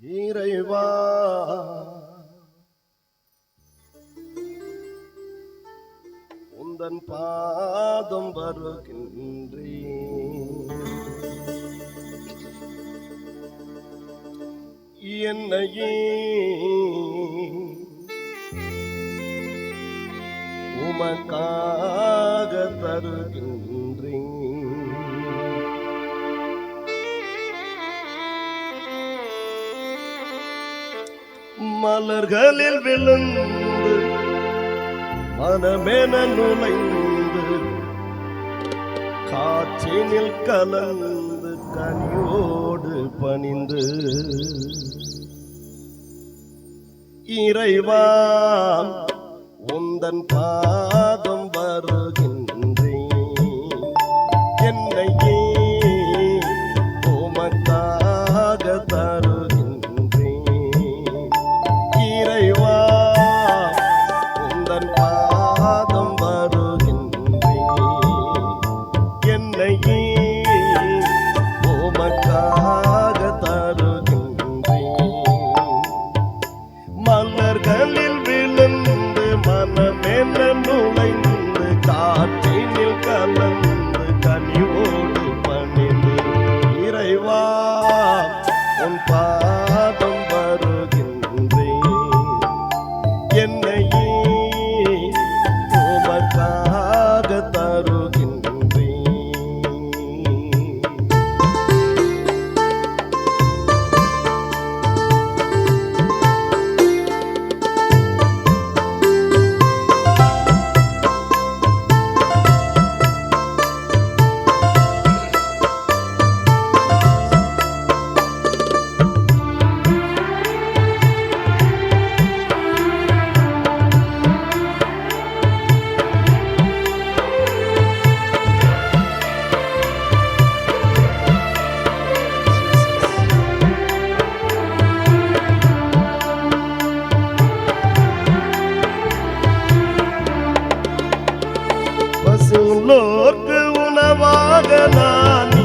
இறைவா. உந்தன் பாதம் வருகின்றே என்னையே உமக்காக தருகின்ற மலர்களில் விழுந்து மனமேன நுழைந்து காற்றினில் கலந்து கனியோடு பணிந்து இறைவா உந்தன் பாதம் வருகின்ற நோக்கு உணவாக நான்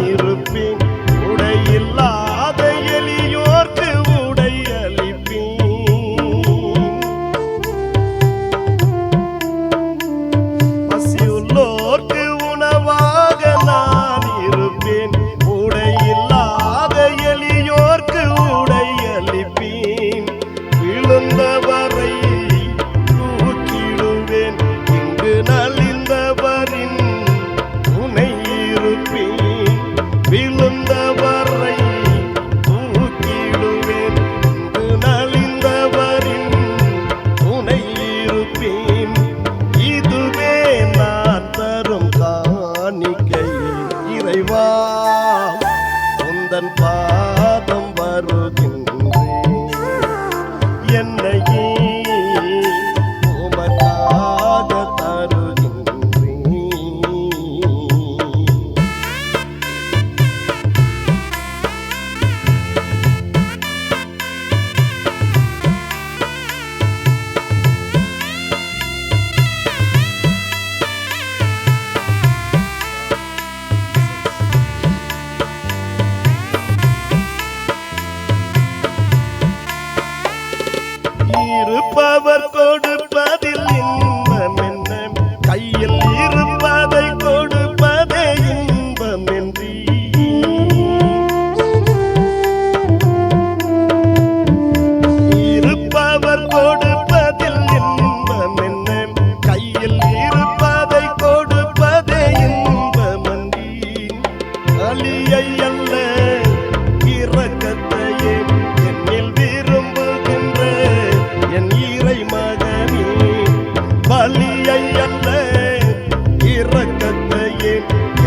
thank you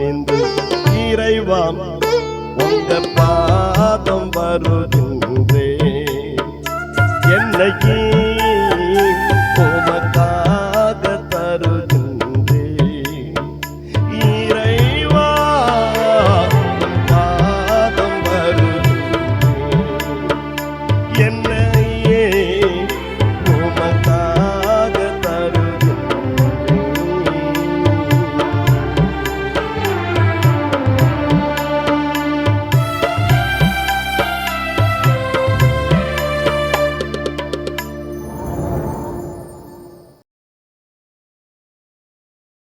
நின்று இறைவாம் உங்க பாதம் வருகின்றே. என்னைக்கு உமக்காக தருகின்றே. இறைவா பாதம் வருகின்றே. என்ன